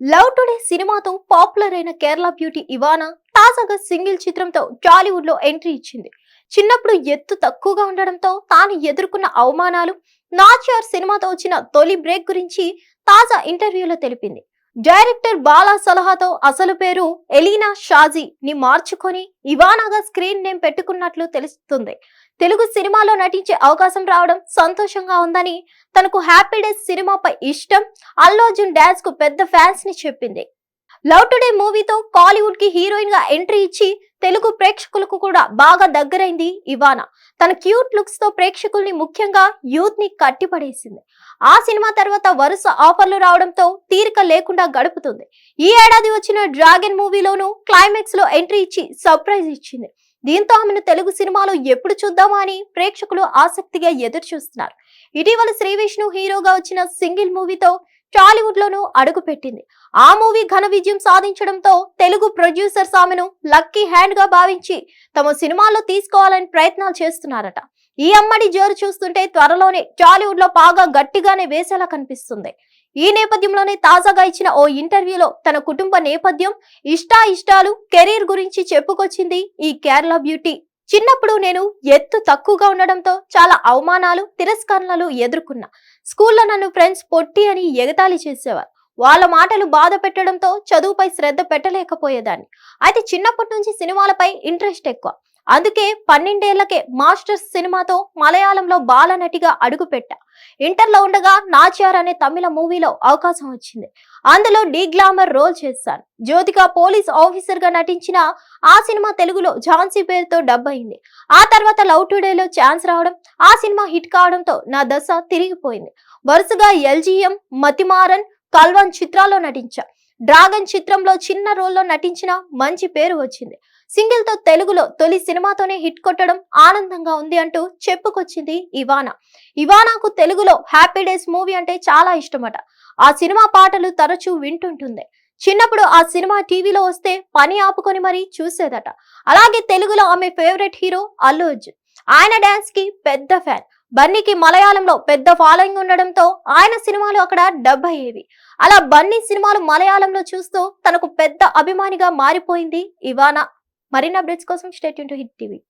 Love today సినిమాతో popular అయిన Kerala beauty ఇవానా తాజాగా సింగిల్ చిత్రంతో టాలీవుడ్లో ఎంట్రీ ఇచ్చింది. చిన్నప్పుడు ఎత్తు తక్కువగా ఉండడంతో తాను ఎదుర్కొన్న అవమానాలు నాచియార్ సినిమాతో వచ్చిన తొలి బ్రేక్ గురించి తాజా ఇంటర్వ్యూలో తెలిపింది. డైరెక్టర్ బాలా సలహాతో అసలు పేరు ఎలీనా షాజీ ని మార్చుకొని ఇవానాగా స్క్రీన్ నేమ్ పెట్టుకున్నట్లు తెలుస్తుంది. తెలుగు సినిమాలో నటించే అవకాశం రావడం సంతోషంగా ఉందని తనకు హ్యాపీ డేస్ సినిమాపై ఇష్టం. అల్లు అర్జున్ డాన్స్కు పెద్ద ఫ్యాన్స్ని చెప్పింది. లవ్ టుడే మూవీతో కాలీవుడ్కి హీరోయిన్గా ఎంట్రీ ఇచ్చి తెలుగు ప్రేక్షకులకు కూడా బాగా దగ్గరైంది ఇవానా. తన క్యూట్ లుక్స్తో ప్రేక్షకుల్ని ముఖ్యంగా యూత్ని కట్టిపడేసింది. ఆ సినిమా తర్వాత వరుస ఆఫర్లు రావడంతో తీరిక లేకుండా గడుపుతుంది. ఈ ఏడాది వచ్చిన డ్రాగన్ మూవీలోనూ క్లైమాక్స్లో ఎంట్రీ ఇచ్చి సర్ప్రైజ్ ఇచ్చింది. దీంతో ఆమెను తెలుగు సినిమాలో ఎప్పుడు చూద్దామా అని ప్రేక్షకులు ఆసక్తిగా ఎదురు చూస్తున్నారు ఇటీవల శ్రీ విష్ణు హీరోగా వచ్చిన సింగిల్ మూవీతో టాలీవుడ్ లోనూ అడుగు పెట్టింది ఆ మూవీ ఘన విజయం సాధించడంతో తెలుగు ప్రొడ్యూసర్స్ ఆమెను లక్కీ హ్యాండ్గా భావించి తమ సినిమాల్లో తీసుకోవాలని ప్రయత్నాలు చేస్తున్నారట. ఈ అమ్మడి జోరు చూస్తుంటే త్వరలోనే టాలీవుడ్లో బాగా గట్టిగానే వేసేలా కనిపిస్తుంది. ఈ నేపథ్యంలోనే తాజాగా ఇచ్చిన ఓ ఇంటర్వ్యూలో తన కుటుంబ నేపథ్యం ఇష్టా ఇష్టాలు కెరీర్ గురించి చెప్పుకొచ్చింది ఈ కేరళ బ్యూటీ చిన్నప్పుడు నేను ఎత్తు తక్కువగా ఉండడంతో చాలా అవమానాలు తిరస్కరణలు ఎదుర్కొన్నా. స్కూల్లో నన్ను ఫ్రెండ్స్ పొట్టి అని ఎగతాళి చేసేవారు. వాళ్ళ మాటలు బాధ పెట్టడంతో చదువుపై శ్రద్ధ పెట్టలేకపోయేదాన్ని. అయితే చిన్నప్పటి నుంచి సినిమాలపై ఇంట్రెస్ట్ ఎక్కువ. అందుకే పన్నెండేళ్ళకే మాస్టర్స్ సినిమాతో మలయాళంలో బాలనటిగా అడుగుపెట్టా. ఇంటర్లో ఉండగా నాచార్ అనే తమిళ మూవీలో అవకాశం వచ్చింది. అందులో డీ గ్లామర్ రోల్ చేశాను జ్యోతిక పోలీస్ ఆఫీసర్గా నటించిన ఆ సినిమా తెలుగులో ఝాన్సీ పేరుతో డబ్ అయింది. ఆ తర్వాత లవ్ టుడేలో ఛాన్స్ రావడం ఆ సినిమా హిట్ కావడంతో నా దశ తిరిగిపోయింది. వరుసగా ఎల్జీఎం మతిమారన్ కల్వన్ చిత్రాల్లో నటించా. డ్రాగన్ చిత్రంలో చిన్న రోల్లో నటించిన మంచి పేరు వచ్చింది. సింగిల్తో తెలుగులో తొలి సినిమాతోనే హిట్ కొట్టడం ఆనందంగా ఉంది అంటూ చెప్పుకొచ్చింది ఇవానా. ఇవానాకు తెలుగులో హ్యాపీ డేస్ మూవీ అంటే చాలా ఇష్టమట. ఆ సినిమా పాటలు తరచూ వింటుంటుంది చిన్నప్పుడు ఆ సినిమా టీవీలో వస్తే పని ఆపుకొని మరీ చూసేదట. అలాగే తెలుగులో ఆమె ఫేవరెట్ హీరో అల్లు అర్జున్. ఆయన డాన్స్కి పెద్ద ఫ్యాన్. బన్నీకి మలయాళంలో పెద్ద ఫాలోయింగ్ ఉండడంతో ఆయన సినిమాలు అక్కడ డబ్ అయ్యేవి. అలా బన్నీ సినిమాలు మలయాళంలో చూస్తూ తనకు పెద్ద అభిమానిగా మారిపోయింది ఇవానా. మరిన్ని అప్డేట్స్ కోసం స్టేట్ టు హిట్ టీవీ.